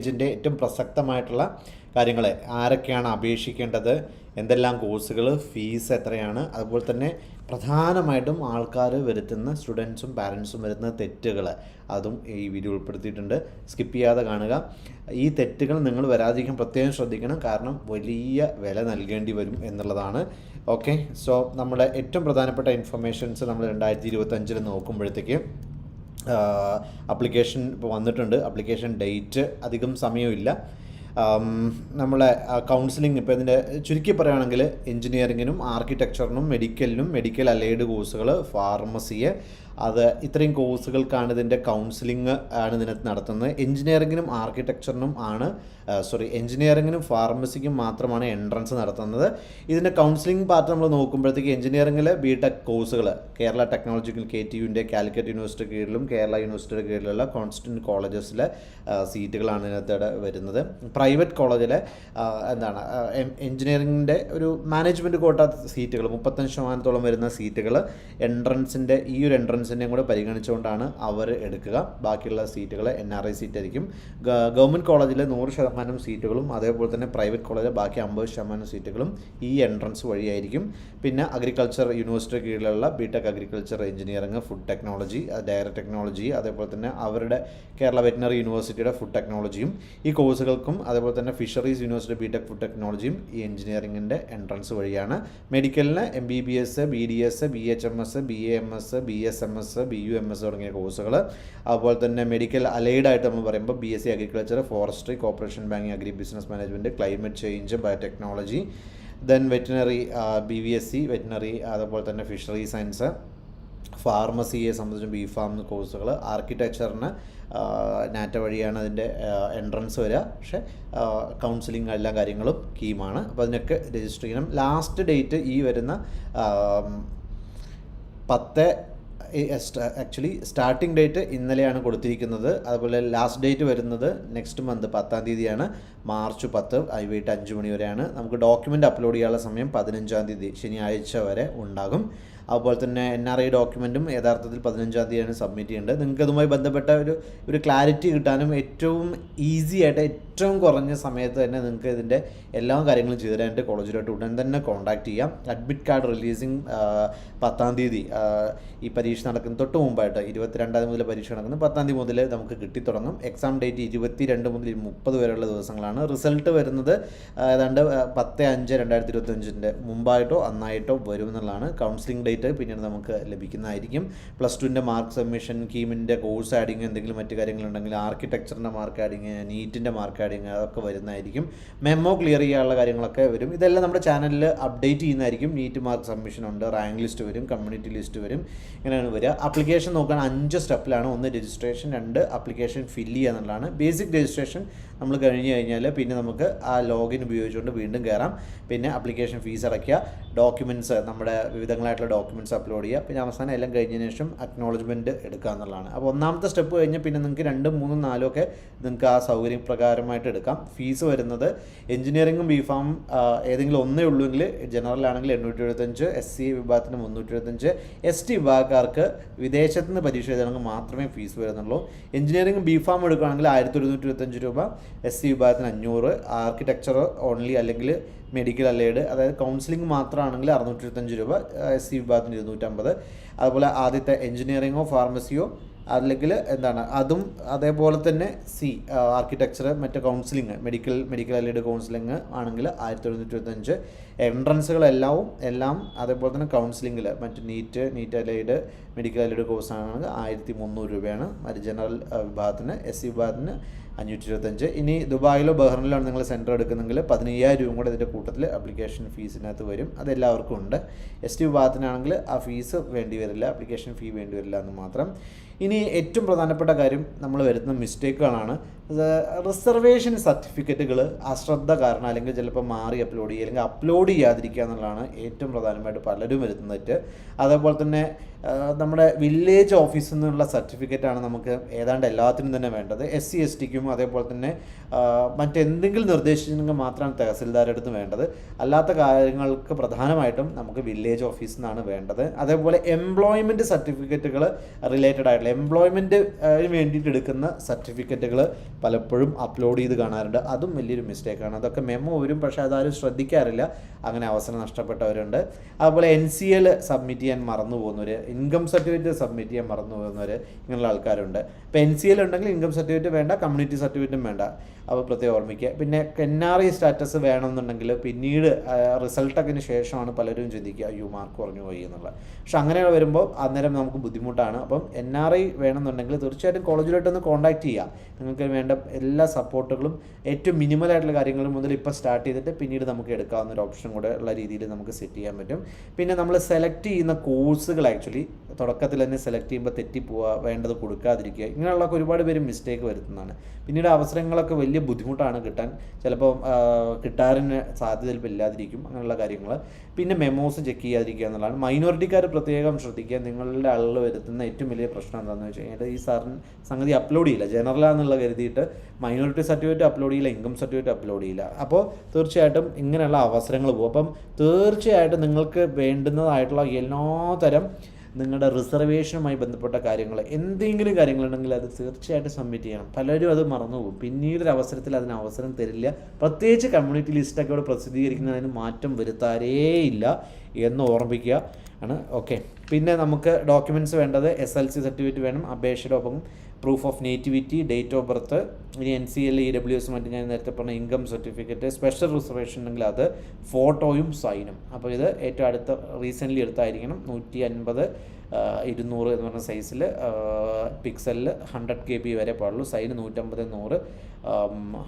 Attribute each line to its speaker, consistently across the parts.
Speaker 1: ഇതിന്റെ ഏറ്റവും പ്രസക്തമായിട്ടുള്ള കാര്യങ്ങൾ ആരൊക്കെയാണ് അപേക്ഷിക്കേണ്ടത് എന്തെല്ലാം കോഴ്സുകൾ ഫീസ് എത്രയാണ് അതുപോലെ തന്നെ പ്രധാനമായിട്ടും ആൾക്കാർ വരുത്തുന്ന സ്റ്റുഡൻസും പാരൻസും വരുന്ന തെറ്റുകൾ അതും ഈ വീഡിയോ ഉൾപ്പെടുത്തിയിട്ടുണ്ട്. സ്കിപ്പ് ചെയ്യാതെ കാണുക. ഈ തെറ്റുകൾ നിങ്ങൾ വരാതിരിക്കാൻ പ്രത്യേകം ശ്രദ്ധിക്കണം. കാരണം വലിയ വില നൽകേണ്ടി വരും എന്നുള്ളതാണ്. ഓക്കെ. സോ നമ്മുടെ ഏറ്റവും പ്രധാനപ്പെട്ട ഇൻഫർമേഷൻസ് നമ്മൾ രണ്ടായിരത്തി ഇരുപത്തഞ്ചിൽ നോക്കുമ്പോഴത്തേക്ക് അപ്ലിക്കേഷൻ ഇപ്പോൾ വന്നിട്ടുണ്ട്. അപ്ലിക്കേഷൻ ഡേറ്റ് അധികം സമയമില്ല. നമ്മളെ കൗൺസിലിംഗ് ഇപ്പോൾ ഇതിന്റെ ചുരുക്കി പറയുകയാണെങ്കിൽ എഞ്ചിനീയറിങ്ങിനും ആർക്കിടെക്ചറിനും മെഡിക്കലിനും മെഡിക്കൽ അലൈഡ് കോഴ്സുകൾ ഫാർമസിയെ അത് ഇത്രയും കോഴ്സുകൾക്കാണ് ഇതിന്റെ കൗൺസിലിംഗ് ആണ് ഇതിനകത്ത് നടത്തുന്നത്. എഞ്ചിനീയറിങ്ങിനും ആർക്കിടെക്ചറിനും ആണ് സോറി എഞ്ചിനീയറിങ്ങിനും ഫാർമസിക്കും മാത്രമാണ് എൻട്രൻസ് നടത്തുന്നത്. ഇതിന്റെ കൗൺസിലിംഗ് പാർട്ട് നമ്മൾ നോക്കുമ്പോഴത്തേക്ക് എഞ്ചിനീയറിംഗിൽ ബി ടെക് കോഴ്സുകൾ കേരള ടെക്നോളജിക്കൽ കെ ടി യുവിന്റെ കാലിക്കറ്റ് യൂണിവേഴ്സിറ്റി കീഴിലും കേരള യൂണിവേഴ്സിറ്റിയുടെ കീഴിലുള്ള കോൺസ്റ്റന്റ് കോളേജസിലെ സീറ്റുകളാണ് ഇതിനകത്ത് വരുന്നത്. പ്രൈവറ്റ് കോളേജിലെ എന്താണ് എഞ്ചിനീയറിങ്ങിന്റെ ഒരു മാനേജ്മെന്റ് കോട്ട സീറ്റുകൾ മുപ്പത്തഞ്ച് ശതമാനത്തോളം വരുന്ന സീറ്റുകൾ എൻട്രൻസിന്റെ ഈ ഒരു എൻട്രൻസിന്റെയും കൂടെ പരിഗണിച്ചുകൊണ്ടാണ് അവർ എടുക്കുക. ബാക്കിയുള്ള സീറ്റുകൾ എൻ ആർ ഐ സീറ്റ് ആയിരിക്കും ഗവൺമെന്റ് കോളേജിൽ നൂറ് ശതമാനം സീറ്റുകളും അതേപോലെ തന്നെ പ്രൈവറ്റ് കോളേജിലെ ബാക്കി അമ്പത് ശതമാനം സീറ്റുകളും ഈ എൻട്രൻസ് വഴിയായിരിക്കും. പിന്നെ അഗ്രികൾച്ചർ യൂണിവേഴ്സിറ്റി കീഴിലുള്ള B Tech agriculture engineering food technology dairy technology അതേപോലെ തന്നെ അവരുടെ കേരള വെറ്റിനറി യൂണിവേഴ്സിറ്റിയുടെ ഫുഡ് ടെക്നോളജിയും ഈ കോഴ്സുകൾക്കും അതേപോലെ തന്നെ fisheries university B Tech food ടെക്നോളജിയും ഈ എഞ്ചിനീയറിംഗിന്റെ എൻട്രൻസ് വഴിയാണ്. മെഡിക്കലിന് M B B S B D S B H M S B A M S B S M S B U M S തുടങ്ങിയ കോഴ്സുകൾ അതുപോലെ തന്നെ മെഡിക്കൽ അലൈഡ് ആയിട്ട് നമ്മൾ പറയുമ്പോൾ B S C agriculture forestry corporation banking agri business management climate change biotechnology then veterinary B V S C veterinary അതുപോലെ തന്നെ fishery science ഫാർമസിയെ സംബന്ധിച്ചും ബി ഫാം കോഴ്സുകൾ ആർക്കിടെക്ചറിന് നാറ്റ വഴിയാണ് അതിന്റെ എൻട്രൻസ് വരിക. പക്ഷേ കൗൺസിലിംഗ് എല്ലാ കാര്യങ്ങളും കീമാണ്. അപ്പോൾ അതിനൊക്കെ രജിസ്റ്റർ ചെയ്യണം. ലാസ്റ്റ് ഡേറ്റ് ഈ വരുന്ന പത്ത് ആക്ച്വലി സ്റ്റാർട്ടിംഗ് ഡേറ്റ് ഇന്നലെയാണ് കൊടുത്തിരിക്കുന്നത്. അതുപോലെ ലാസ്റ്റ് ഡേറ്റ് വരുന്നത് നെക്സ്റ്റ് മന്ത് പത്താം തീയതിയാണ്. മാർച്ച് പത്ത് വൈകിട്ട് അഞ്ച് മണി വരെയാണ്. നമുക്ക് ഡോക്യുമെന്റ് അപ്ലോഡ് ചെയ്യാനുള്ള സമയം പതിനഞ്ചാം തീയതി ശനിയാഴ്ച വരെ ഉണ്ടാകും. അതുപോലെ തന്നെ എൻ ആർ ഐ ഡോക്യുമെന്റും യഥാർത്ഥത്തിൽ പതിനഞ്ചാം തീയതിയാണ് സബ്മിറ്റ് ചെയ്യേണ്ടത്. നിങ്ങൾക്ക് അതുമായി ബന്ധപ്പെട്ട ഒരു ഒരു ക്ലാരിറ്റി കിട്ടാനും ഏറ്റവും ഈസി ആയിട്ട് ഏറ്റവും കുറഞ്ഞ സമയത്ത് തന്നെ നിങ്ങൾക്ക് ഇതിന്റെ എല്ലാ കാര്യങ്ങളും ചെയ്തു തരാനായിട്ട് കോളേജിലോട്ട് ഉടൻ തന്നെ കോൺടാക്ട് ചെയ്യാം. അഡ്മിറ്റ് കാർഡ് റിലീസിങ് പത്താം തീയതി ഈ പരീക്ഷ നടക്കുന്ന തൊട്ട് മുമ്പായിട്ട് ഇരുപത്തിരണ്ടാം മുതൽ പരീക്ഷ നടക്കുന്നു പത്താം തീയതി മുതൽ നമുക്ക് കിട്ടിത്തുടങ്ങും എക്സാം ഡേറ്റ് ഇരുപത്തി രണ്ട് മുതൽ മുപ്പത് വരെയുള്ള ദിവസങ്ങളാണ്. റിസൾട്ട് വരുന്നത് ഏതാണ്ട് പത്ത് അഞ്ച് രണ്ടായിരത്തി ഇരുപത്തഞ്ചിന്റെ മുമ്പായിട്ടോ അന്നായിട്ടോ വരും എന്നുള്ളതാണ്. കൗൺസിലിംഗ് ഡേറ്റ് പിന്നീട് നമുക്ക് ലഭിക്കുന്നതായിരിക്കും. പ്ലസ് ടുവിന്റെ മാർക്ക് സബ്മിഷൻ കീമിന്റെ കോഴ്സ് ആഡിങ് എന്തെങ്കിലും മറ്റു കാര്യങ്ങളുണ്ടെങ്കിൽ ആർക്കിടെക്ചറിന്റെ മാർക്ക് ആഡിങ് നീറ്റിന്റെ മാർക്ക് ആഡിങ് അതൊക്കെ വരുന്നതായിരിക്കും. മെമ്മോ ക്ലിയർ ചെയ്യാനുള്ള കാര്യങ്ങളൊക്കെ വരും. ഇതെല്ലാം നമ്മുടെ ചാനലിൽ അപ്ഡേറ്റ് ചെയ്യുന്നതായിരിക്കും. നീറ്റ് മാർക്ക് സബ്മിഷൻ ഉണ്ട് റാങ്ക് ലിസ്റ്റ് വരും കമ്മ്യൂണിറ്റി ലിസ്റ്റ് വരും. ഇങ്ങനെയാണ് വരിക. ആപ്ലിക്കേഷൻ നോക്കാൻ അഞ്ച് സ്റ്റെപ്പിലാണ്. ഒന്ന് രജിസ്ട്രേഷൻ രണ്ട് അപ്ലിക്കേഷൻ ഫില്ല് ചെയ്യുക എന്നുള്ളതാണ്. ബേസിക് രജിസ്ട്രേഷൻ നമ്മൾ കഴിഞ്ഞു കഴിഞ്ഞാൽ പിന്നെ നമുക്ക് ആ ലോഗിൻ ഉപയോഗിച്ചുകൊണ്ട് വീണ്ടും കയറാം പിന്നെ അപ്ലിക്കേഷൻ ഫീസ് അടയ്ക്കുക. ഡോക്യുമെന്റ്സ് നമ്മുടെ വിവിധങ്ങളായിട്ടുള്ള ഡോക്യുമെന്റ്സ് അപ്ലോഡ് ചെയ്യുക. പിന്നെ അവസാനം എല്ലാം കഴിഞ്ഞതിന് ശേഷം അക്നോളജ്മെന്റ് എടുക്കുക എന്നുള്ളതാണ്. അപ്പോൾ ഒന്നാമത്തെ സ്റ്റെപ്പ് കഴിഞ്ഞ് പിന്നെ നിങ്ങൾക്ക് രണ്ടും മൂന്നും നാലും ഒക്കെ നിങ്ങൾക്ക് ആ സൗകര്യം പ്രകാരമായിട്ട് എടുക്കാം. ഫീസ് വരുന്നത് എഞ്ചിനീയറിംഗും ബി ഫാം ഏതെങ്കിലും ഒന്നേ ഉള്ളൂവെങ്കിൽ ജനറൽ ആണെങ്കിൽ എണ്ണൂറ്റി എഴുപത്തഞ്ച് എസ് സി വിഭാഗത്തിന് മുന്നൂറ്റി എഴുപത്തഞ്ച് എസ് ടി വിഭാഗക്കാർക്ക് വിദേശത്ത് നിന്ന് പരീക്ഷ എഴുതണമെങ്കിൽ മാത്രമേ ഫീസ് വരുന്നുള്ളൂ. എഞ്ചിനീയറിംഗ് ബി ഫാം എടുക്കുകയാണെങ്കിൽ ആയിരത്തി ഒരുന്നൂറ്റി ഇരുപത്തഞ്ച് രൂപ. എസ് സി വിഭാഗത്തിന് അഞ്ഞൂറ് ആർക്കിടെക്ചർ ഓൺലി അല്ലെങ്കിൽ മെഡിക്കൽ അലൈഡ് അതായത് കൗൺസിലിംഗ് മാത്രമാണെങ്കിൽ അറുന്നൂറ്റി ഇരുപത്തഞ്ച് രൂപ എസ് സി വിഭാഗത്തിന് ഇരുന്നൂറ്റമ്പത്. അതുപോലെ ആദ്യത്തെ എഞ്ചിനീയറിങ്ങോ ഫാർമസിയോ അല്ലെങ്കിൽ എന്താണ് അതും അതേപോലെ തന്നെ സി ആർക്കിടെക്ചർ മറ്റ് counselling medical medical allied counselling ആണെങ്കിൽ ആയിരത്തി എഴുന്നൂറ്റി ഇരുപത്തഞ്ച് എൻട്രൻസുകളെല്ലാം എല്ലാം അതേപോലെ തന്നെ കൗൺസിലിംഗിൽ മറ്റ് NEET NEET allied medical allied course ആണെങ്കിൽ ആയിരത്തി മുന്നൂറ് രൂപയാണ്. മറ്റ് ജനറൽ വിഭാഗത്തിന് എസ് സി വിഭാഗത്തിന് അഞ്ഞൂറ്റി ഇരുപത്തഞ്ച് ഇനി ദുബായിലോ ബഹ്റിനിലോ ആണ് നിങ്ങൾ സെന്റർ എടുക്കുന്നെങ്കിൽ പതിനയ്യായിരം രൂപ കൂടെ ഇതിന്റെ കൂട്ടത്തിൽ അപ്ലിക്കേഷൻ ഫീസിനകത്ത് വരും. അതെല്ലാവർക്കും ഉണ്ട്. എസ് ടി വിഭാഗത്തിനാണെങ്കിൽ ആ ഫീസ് വേണ്ടി വരില്ല. അപ്ലിക്കേഷൻ ഫീ വേണ്ടി വരില്ല എന്ന് മാത്രം. ഇനി ഏറ്റവും പ്രധാനപ്പെട്ട കാര്യം നമ്മൾ വരുന്ന മിസ്റ്റേക്കുകളാണ് റിസർവേഷൻ സർട്ടിഫിക്കറ്റുകൾ അശ്രദ്ധ കാരണം അല്ലെങ്കിൽ ചിലപ്പോൾ മാറി അപ്ലോഡ് ചെയ്യുക അല്ലെങ്കിൽ അപ്ലോഡ് ചെയ്യാതിരിക്കുക എന്നുള്ളതാണ് ഏറ്റവും പ്രധാനമായിട്ട് പലരും വരുന്ന തെറ്റ് അതേപോലെ തന്നെ നമ്മുടെ വില്ലേജ് ഓഫീസിൽ നിന്നുള്ള സർട്ടിഫിക്കറ്റാണ് നമുക്ക് ഏതാണ്ട് എല്ലാത്തിനും തന്നെ വേണ്ടത്. എസ് സി എസ് ടിക്കും അതേപോലെ തന്നെ മറ്റെന്തെങ്കിലും നിർദ്ദേശിച്ചിട്ടുണ്ടെങ്കിൽ മാത്രമാണ് തഹസിൽദാരുടെ അടുത്ത് വേണ്ടത്. അല്ലാത്ത കാര്യങ്ങൾക്ക് പ്രധാനമായിട്ടും നമുക്ക് വില്ലേജ് ഓഫീസിൽ നിന്നാണ് വേണ്ടത്. അതേപോലെ എംപ്ലോയ്മെന്റ് സർട്ടിഫിക്കറ്റുകൾ റിലേറ്റഡ് ആയിട്ടുള്ള എംപ്ലോയ്മെന്റ് വേണ്ടിയിട്ട് എടുക്കുന്ന സർട്ടിഫിക്കറ്റുകൾ പലപ്പോഴും അപ്ലോഡ് ചെയ്ത് കാണാറുണ്ട്. അതും വലിയൊരു മിസ്റ്റേക്കാണ് അതൊക്കെ മെമ്മോ വരും പക്ഷേ അതാരും ശ്രദ്ധിക്കാറില്ല. അങ്ങനെ അവസരം നഷ്ടപ്പെട്ടവരുണ്ട്. അതുപോലെ എൻ സി എൽ സബ്മിറ്റ് ചെയ്യാൻ മറന്നു പോകുന്നവർ ഇൻകം സർട്ടിഫിക്കറ്റ് സബ്മിറ്റ് ചെയ്യാൻ മറന്നു പോകുന്നവർ ഇങ്ങനെയുള്ള ആൾക്കാരുണ്ട്. ഇപ്പോൾ എൻ സി എൽ ഉണ്ടെങ്കിൽ ഇൻകം സർട്ടിഫിക്കറ്റ് വേണ്ട കമ്മ്യൂണിറ്റി സർട്ടിഫിക്കറ്റും വേണ്ട. അപ്പോൾ പ്രത്യേകം ഓർമ്മിക്കുക. പിന്നെ എൻ ആർ ഐ സ്റ്റാറ്റസ് വേണമെന്നുണ്ടെങ്കിൽ പിന്നീട് റിസൾട്ടൊക്കെ ശേഷമാണ് പലരും ചിന്തിക്കുക അയ്യോ മാർക്ക് കുറഞ്ഞു പോയി എന്നുള്ളത്. പക്ഷെ അങ്ങനെ വരുമ്പോൾ അന്നേരം നമുക്ക് ബുദ്ധിമുട്ടാണ്. അപ്പം എൻ ആർ ഐ വേണമെന്നുണ്ടെങ്കിൽ തീർച്ചയായിട്ടും കോളേജിലോട്ടൊന്ന് കോൺടാക്ട് ചെയ്യുക. നിങ്ങൾക്ക് വേണ്ട എല്ലാ സപ്പോർട്ടുകളും ഏറ്റവും മിനിമൽ ആയിട്ടുള്ള കാര്യങ്ങൾ മുതൽ ഇപ്പോൾ സ്റ്റാർട്ട് ചെയ്തിട്ട് പിന്നീട് നമുക്ക് എടുക്കാവുന്ന ഒരു ഓപ്ഷൻ കൂടെ ഉള്ള രീതിയിൽ നമുക്ക് സെറ്റ് ചെയ്യാൻ പറ്റും. പിന്നെ നമ്മൾ സെലക്ട് ചെയ്യുന്ന കോഴ്സുകൾ ആക്ച്വലി തുടക്കത്തിൽ തന്നെ സെലക്ട് ചെയ്യുമ്പോൾ തെറ്റിപ്പോവുക വേണ്ടത് കൊടുക്കാതിരിക്കുക. ഇങ്ങനെയുള്ള ഒരുപാട് പേര് മിസ്റ്റേക്ക് വരുത്തുന്നതാണ്. പിന്നീട് അവസരങ്ങളൊക്കെ വലിയ ബുദ്ധിമുട്ടാണ് കിട്ടാൻ. ചിലപ്പോൾ കിട്ടാറിന് സാധ്യത ചിലപ്പോൾ ഇല്ലാതിരിക്കും അങ്ങനെയുള്ള കാര്യങ്ങൾ പിന്നെ മെമോസ് ചെക്ക് ചെയ്യാതിരിക്കുക എന്നുള്ളതാണ്. മൈനോറിറ്റിക്കാർ പ്രത്യേകം ശ്രദ്ധിക്കുക. നിങ്ങളുടെ ആളുകൾ വരുത്തുന്ന ഏറ്റവും വലിയ പ്രശ്നം എന്താണെന്ന് വെച്ച് കഴിഞ്ഞാൽ ഈ സാറിന് സംഗതി അപ്ലോഡ് ചെയ്യില്ല. ജനറലാന്നുള്ള കരുതിയിട്ട് മൈനോറിറ്റി സർട്ടിഫിക്കറ്റ് അപ്ലോഡ് ചെയ്യില്ല ഇൻകം സർട്ടിഫിക്കറ്റ് അപ്ലോഡ് ചെയ്യില്ല. അപ്പോൾ തീർച്ചയായിട്ടും ഇങ്ങനെയുള്ള അവസരങ്ങൾ പോകും. അപ്പം തീർച്ചയായിട്ടും നിങ്ങൾക്ക് വേണ്ടുന്നതായിട്ടുള്ള എല്ലാ തരം നിങ്ങളുടെ റിസർവേഷനുമായി ബന്ധപ്പെട്ട കാര്യങ്ങൾ എന്തെങ്കിലും കാര്യങ്ങളുണ്ടെങ്കിൽ അത് തീർച്ചയായിട്ടും സബ്മിറ്റ് ചെയ്യണം. പലരും അത് മറന്നുപോകും. പിന്നീട് ഒരു അവസരത്തിൽ അതിന് അവസരം തരില്ല. പ്രത്യേകിച്ച് കമ്മ്യൂണിറ്റി ലിസ്റ്റൊക്കെ ഇവിടെ പ്രസിദ്ധീകരിക്കുന്നതിന് മാറ്റം വരുത്താറേയില്ല എന്ന് ഓർമ്മിക്കുക ആണ്. ഓക്കെ പിന്നെ നമുക്ക് ഡോക്യുമെന്റ്സ് വേണ്ടത് എസ് എൽ സി സർട്ടിഫിക്കറ്റ് വേണം അപേക്ഷയുടെ ഒപ്പം proof of nativity date of birth ഇനി N C L E W S മറ്റ് ഞാൻ നേരത്തെ പറഞ്ഞ ഇൻകം സർട്ടിഫിക്കറ്റ് സ്പെഷ്യൽ റിസർവേഷൻ ഉണ്ടെങ്കിൽ അത് ഫോട്ടോയും സൈനും അപ്പോൾ ഇത് ഏറ്റവും അടുത്ത റീസെന്റ്ലി എടുത്തായിരിക്കണം നൂറ്റി അൻപത്. ഇരുന്നൂറ് എന്ന് പറഞ്ഞ സൈസിൽ പിക്സലിൽ ഹൺഡ്രഡ് കെ ബി വരെ പാടുള്ളൂ. സൈന് നൂറ്റമ്പത് നൂറ്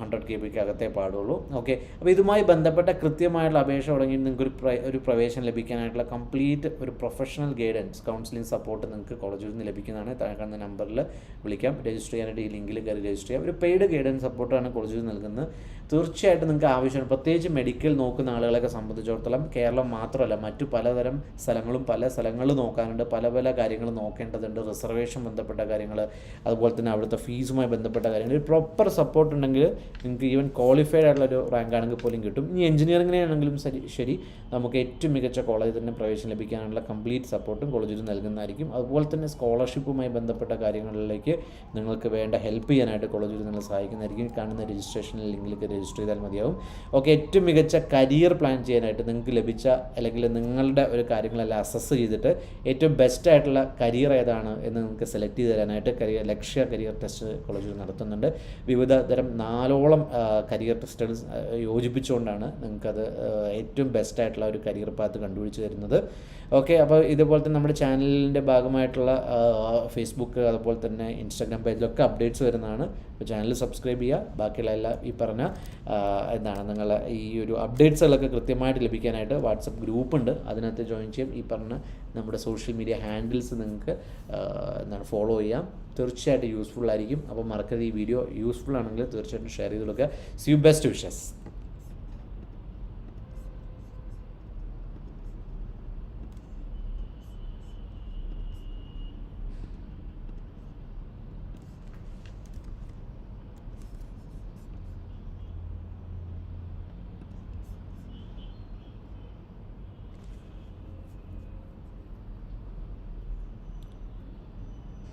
Speaker 1: ഹൺഡ്രഡ് കെ ബിക്ക് അകത്തേ പാടുള്ളൂ. ഓക്കെ അപ്പോൾ ഇതുമായി ബന്ധപ്പെട്ട കൃത്യമായിട്ടുള്ള അപേക്ഷ തുടങ്ങി നിങ്ങൾക്ക് ഒരു ഒരു പ്രവേശനം ലഭിക്കാനായിട്ടുള്ള കംപ്ലീറ്റ് ഒരു പ്രൊഫഷണൽ ഗൈഡൻസ് കൗൺസിലിംഗ് സപ്പോർട്ട് നിങ്ങൾക്ക് കോളേജിൽ നിന്ന് ലഭിക്കുന്നതാണ്. താഴെ കാണുന്ന നമ്പറിൽ വിളിക്കാം. രജിസ്റ്റർ ചെയ്യാനായിട്ട് ഈ ലിങ്കിൽ കയറി രജിസ്റ്റർ ചെയ്യാം. ഒരു പെയ്ഡ് ഗൈഡൻസ് സപ്പോർട്ടാണ് കോളേജിൽ നൽകുന്നത്. തീർച്ചയായിട്ടും നിങ്ങൾക്ക് ആവശ്യമാണ്. പ്രത്യേകിച്ച് മെഡിക്കൽ നോക്കുന്ന ആളുകളെയൊക്കെ സംബന്ധിച്ചിടത്തോളം കേരളം മാത്രമല്ല മറ്റു പലതരം സ്ഥലങ്ങളും പല സ്ഥലങ്ങളും നോക്കാനുണ്ട്. പല പല കാര്യങ്ങൾ നോക്കേണ്ടതുണ്ട് റിസർവേഷൻ ബന്ധപ്പെട്ട കാര്യങ്ങൾ അതുപോലെ തന്നെ അവിടുത്തെ ഫീസുമായി ബന്ധപ്പെട്ട കാര്യങ്ങൾ. ഒരു പ്രോപ്പർ സപ്പോർട്ട് ഉണ്ടെങ്കിൽ നിങ്ങൾക്ക് ഈവൻ ക്വാളിഫൈഡ് ആയിട്ടുള്ള ഒരു റാങ്ക് ആണെങ്കിൽ പോലും കിട്ടും. ഇനി എഞ്ചിനീയറിംഗിനാണെങ്കിലും ശരി ശരി നമുക്ക് ഏറ്റവും മികച്ച കോളേജിൽ തന്നെ പ്രവേശനം ലഭിക്കാനുള്ള കംപ്ലീറ്റ് സപ്പോർട്ടും കോളേജിൽ നൽകുന്നതായിരിക്കും. അതുപോലെ തന്നെ സ്കോളർഷിപ്പുമായി ബന്ധപ്പെട്ട കാര്യങ്ങളിലേക്ക് നിങ്ങൾക്ക് വേണ്ട ഹെൽപ്പ് ചെയ്യാനായിട്ട് കോളേജിൽ നിങ്ങൾ സഹായിക്കുന്നതായിരിക്കും. കാണുന്ന രജിസ്ട്രേഷൻ ലിങ്കിലേക്ക് രജിസ്റ്റർ ചെയ്താൽ മതിയാവും. ഓക്കെ ഏറ്റവും മികച്ച കരിയർ പ്ലാൻ ചെയ്യാനായിട്ട് നിങ്ങൾക്ക് ലഭിച്ച അല്ലെങ്കിൽ നിങ്ങളുടെ ഒരു കാര്യങ്ങളെല്ലാം അസസ് ചെയ്തിട്ട് ഏറ്റവും ബെസ്റ്റ് ആയിട്ടുള്ള കരിയർ ഏതാണ് എന്ന് നിങ്ങൾക്ക് സെലക്ട് ചെയ്ത് തരാനായിട്ട് കരിയർ ലക്ഷ്യ കരിയർ ടെസ്റ്റ് കോളേജിൽ നടത്തുന്നുണ്ട്. വിവിധ തരം നാലോളം കരിയർ ടെസ്റ്റുകൾ യോജിപ്പിച്ചുകൊണ്ടാണ് നിങ്ങൾക്കത് ഏറ്റവും ബെസ്റ്റ് ആയിട്ടുള്ള ഒരു കരിയർ പാത്ത് കണ്ടുപിടിച്ച് തരുന്നത്. ഓക്കെ അപ്പോൾ ഇതുപോലെ തന്നെ നമ്മുടെ ചാനലിന്റെ ഭാഗമായിട്ടുള്ള ഫേസ്ബുക്ക് അതുപോലെ തന്നെ ഇൻസ്റ്റാഗ്രാം പേജിലൊക്കെ അപ്ഡേറ്റ്സ് വരുന്നതാണ്. അപ്പോൾ ചാനൽ സബ്സ്ക്രൈബ് ചെയ്യുക. ബാക്കിയുള്ള എല്ലാ ഈ പറഞ്ഞ എന്താണ് നിങ്ങൾ ഈ ഒരു അപ്ഡേറ്റ്സുകളൊക്കെ കൃത്യമായിട്ട് ലഭിക്കാനായിട്ട് വാട്സപ്പ് ഗ്രൂപ്പ് ഉണ്ട്. അതിനകത്ത് ജോയിൻ ചെയ്യാം. ഈ പറഞ്ഞ നമ്മുടെ സോഷ്യൽ മീഡിയ ഹാൻഡിൽസ് നിങ്ങൾക്ക് എന്താണ് ഫോളോ ചെയ്യാം. തീർച്ചയായിട്ടും യൂസ്ഫുൾ ആയിരിക്കും. അപ്പോൾ മറക്കരുത് ഈ വീഡിയോ യൂസ്ഫുൾ ആണെങ്കിൽ തീർച്ചയായിട്ടും ഷെയർ ചെയ്ത് കൊടുക്കുക. C you best wishes